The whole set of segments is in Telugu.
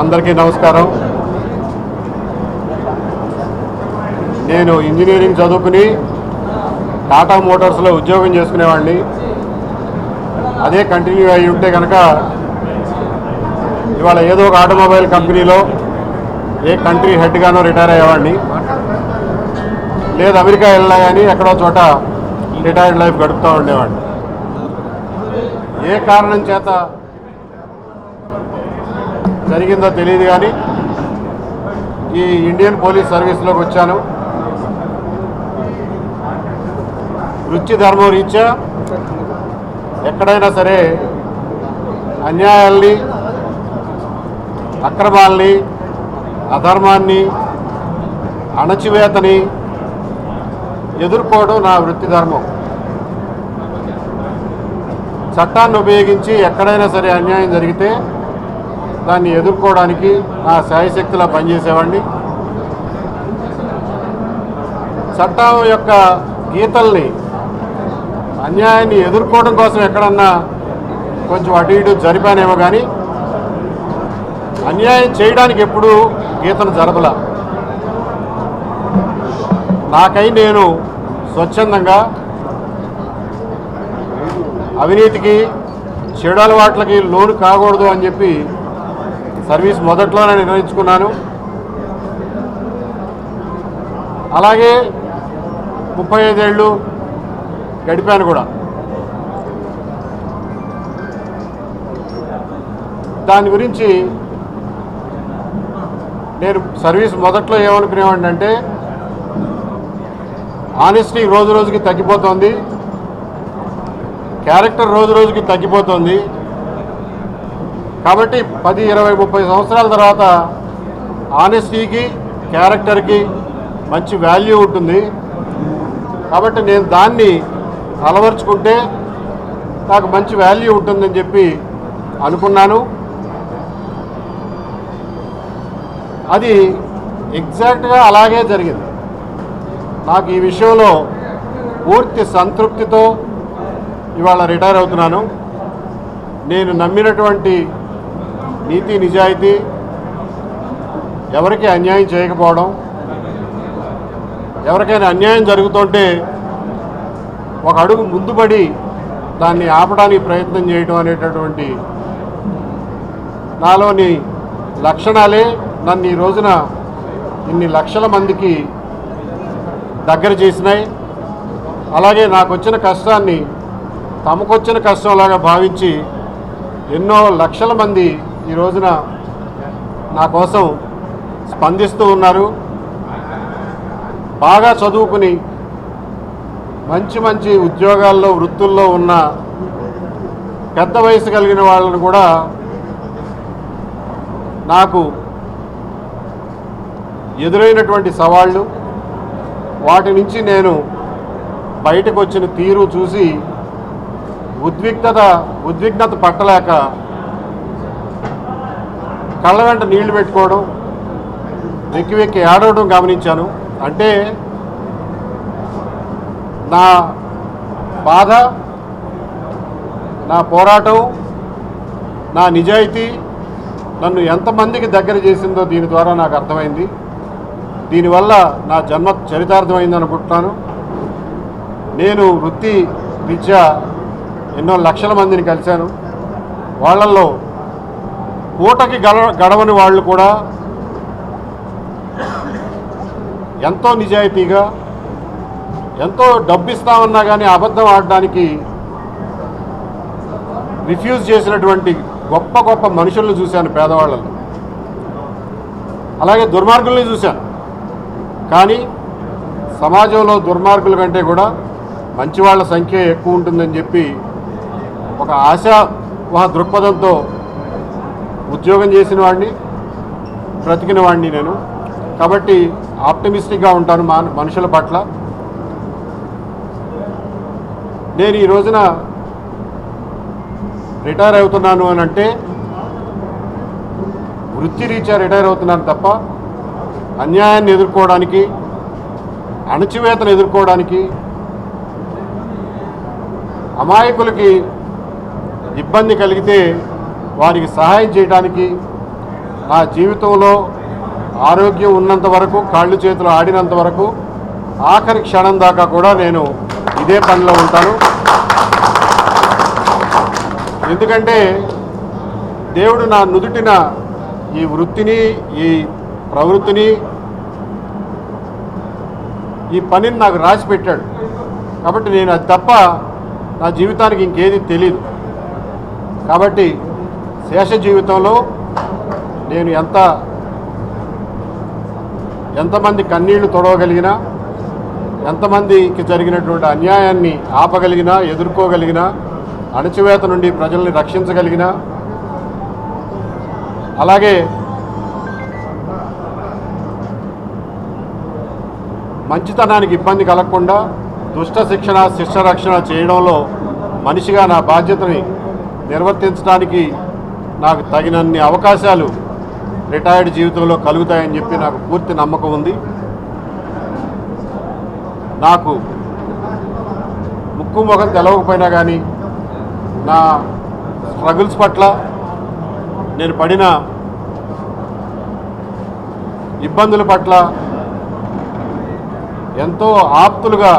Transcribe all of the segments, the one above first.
అందరికీ నమస్కారం. నేను ఇంజనీరింగ్ చదువుకుని టాటా మోటార్స్లో ఉద్యోగం చేసుకునేవాడిని. అదే కంటిన్యూ అయి ఉంటే కనుక ఇవాళ ఏదో ఒక ఆటోమొబైల్ కంపెనీలో ఏ కంట్రీ హెడ్గానో రిటైర్ అయ్యేవాడిని. లేదు అమెరికా వెళ్ళినా కానీ ఎక్కడో చోట రిటైర్డ్ లైఫ్ గడుపుతూ ఉండేవాడిని. ఏ కారణం చేత జరిగిందో తెలియదు కానీ ఈ ఇండియన్ పోలీస్ సర్వీస్లోకి వచ్చాను. వృత్తి ధర్మం రీత్యా ఎక్కడైనా సరే అన్యాయాల్ని అక్రమాల్ని అధర్మాన్ని అణచివేతని ఎదుర్కోవడం నా వృత్తి ధర్మం. చట్టాన్ని ఉపయోగించి ఎక్కడైనా సరే అన్యాయం జరిగితే దాన్ని ఎదుర్కోవడానికి నా శాయశక్తిలా పనిచేసేవాడిని. చట్టం యొక్క గీతల్ని అన్యాయాన్ని ఎదుర్కోవడం కోసం ఎక్కడన్నా కొంచెం అటు ఇటు జరిపానేమో కానీ అన్యాయం చేయడానికి ఎప్పుడూ గీతను జరపల. నాకై నేను స్వచ్ఛందంగా అవినీతికి చెడు అలవాట్లకి లోను కాకూడదు అని చెప్పి సర్వీస్ మొదట్లోనే నిర్వహించుకున్నాను. అలాగే ముప్పై ఐదేళ్ళు గడిపాను కూడా. దాని గురించి నేను సర్వీస్ మొదట్లో ఏమనుకునేవాడిని అంటే ఆనెస్టీ రోజు రోజుకి తగ్గిపోతుంది క్యారెక్టర్ రోజు రోజుకి తగ్గిపోతుంది కాబట్టి పది ఇరవై ముప్పై సంవత్సరాల తర్వాత ఆనెస్టీకి క్యారెక్టర్కి మంచి వాల్యూ ఉంటుంది. కాబట్టి నేను దాన్ని అలవర్చుకుంటే నాకు మంచి వాల్యూ ఉంటుందని చెప్పి అనుకున్నాను. అది ఎగ్జాక్ట్గా అలాగే జరిగింది. నాకు ఈ విషయంలో పూర్తి సంతృప్తితో ఇవాళ రిటైర్ అవుతున్నాను. నేను నమ్మినటువంటి నీతి నిజాయితీ ఎవరికి అన్యాయం చేయకపోవడం ఎవరికైనా అన్యాయం జరుగుతుంటే ఒక అడుగు ముందుపడి దాన్ని ఆపడానికి ప్రయత్నం చేయడం అనేటటువంటి నాలోని లక్షణాలే నన్ను ఈ రోజున ఇన్ని లక్షల మందికి దగ్గర చేసినాయి. అలాగే నాకు వచ్చిన కష్టాన్ని తమకొచ్చిన కష్టంలాగా భావించి ఎన్నో లక్షల మంది ఈ రోజున నా కోసం స్పందిస్తూ ఉన్నారు. బాగా చదువుకుని మంచి మంచి ఉద్యోగాల్లో వృత్తుల్లో ఉన్న పెద్ద వయసు కలిగిన వాళ్ళను కూడా నాకు ఎదురైనటువంటి సవాళ్ళు వాటి నుంచి నేను బయటకు వచ్చిన తీరు చూసి ఉద్విగ్నత ఉద్విగ్నత పట్టలేక కళ్ళ వెంట నీళ్ళు పెట్టుకోవడం వెక్కి వెక్కి ఏడవడం గమనించాను. అంటే నా బాధ నా పోరాటం నా నిజాయితీ నన్ను ఎంతమందికి దగ్గర చేసిందో దీని ద్వారా నాకు అర్థమైంది. దీనివల్ల నా జన్మ చరితార్థమైంది అనుకుంటున్నాను. నేను వృత్తి రీత్యా ఎన్నో లక్షల మందిని కలిశాను. వాళ్ళల్లో పూటకి గడవని వాళ్ళు కూడా ఎంతో నిజాయితీగా ఎంతో డబ్బు ఇస్తామన్నా కానీ అబద్ధం ఆడడానికి రిఫ్యూజ్ చేసినటువంటి గొప్ప గొప్ప మనుషులను చూశాను పేదవాళ్ళని. అలాగే దుర్మార్గుల్ని చూశాను. కానీ సమాజంలో దుర్మార్గుల కంటే కూడా మంచివాళ్ళ సంఖ్య ఎక్కువ ఉంటుందని చెప్పి ఒక ఆశావహ దృక్పథంతో ఉద్యోగం చేసిన వాడిని బ్రతికిన వాడిని నేను. కాబట్టి ఆప్టమిస్టిక్గా ఉంటాను మా మనుషుల పట్ల. నేను ఈ రోజున రిటైర్ అవుతున్నాను అని అంటే వృత్తిరీత్యా రిటైర్ అవుతున్నాను తప్ప అన్యాయాన్ని ఎదుర్కోవడానికి అణచివేతను ఎదుర్కోవడానికి అమాయకులకి ఇబ్బంది కలిగితే వారికి సహాయం చేయడానికి నా జీవితంలో ఆరోగ్యం ఉన్నంత వరకు కాళ్ళు చేతులు ఆడినంత వరకు ఆఖరి క్షణం దాకా కూడా నేను ఇదే పనిలో ఉంటాను. ఎందుకంటే దేవుడు నా నుదుటిన ఈ వృత్తిని ఈ ప్రవృత్తిని ఈ పనిని నాకు రాసి పెట్టాడు. కాబట్టి నేను అది తప్ప నా జీవితానికి ఇంకేది తెలియదు కాబట్టి శేష జీవితంలో నేను ఎంత ఎంతమంది కన్నీళ్ళు తొడవగలిగినా ఎంతమందికి జరిగినటువంటి అన్యాయాన్ని ఆపగలిగినా ఎదుర్కోగలిగినా అణచివేత నుండి ప్రజల్ని రక్షించగలిగినా అలాగే మంచితనానికి ఇబ్బంది కలగకుండా దుష్ట శిక్షణ శిష్ట రక్షణ చేయడంలో మనిషిగా నా బాధ్యతని నిర్వర్తించడానికి నాకు తగినన్ని అవకాశాలు రిటైర్డ్ జీవితంలో కలుగుతాయని చెప్పి నాకు పూర్తి నమ్మకం ఉంది. నాకు ముక్కు ముఖం తెలవకపోయినా కానీ నా స్ట్రగుల్స్ పట్ల నేను పడిన ఇబ్బందుల పట్ల ఎంతో ఆప్తులుగా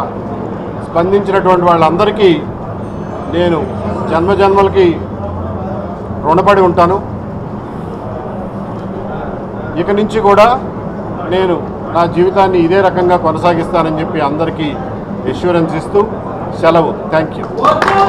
స్పందించినటువంటి వాళ్ళందరికీ నేను జన్మజన్మలకి రుణపడి ఉంటాను. ఇక నుంచి కూడా నేను నా జీవితాన్ని ఇదే రకంగా కొనసాగిస్తానని చెప్పి అందరికీ ఎష్యూరెన్స్ ఇస్తూ సెలవు. Thank you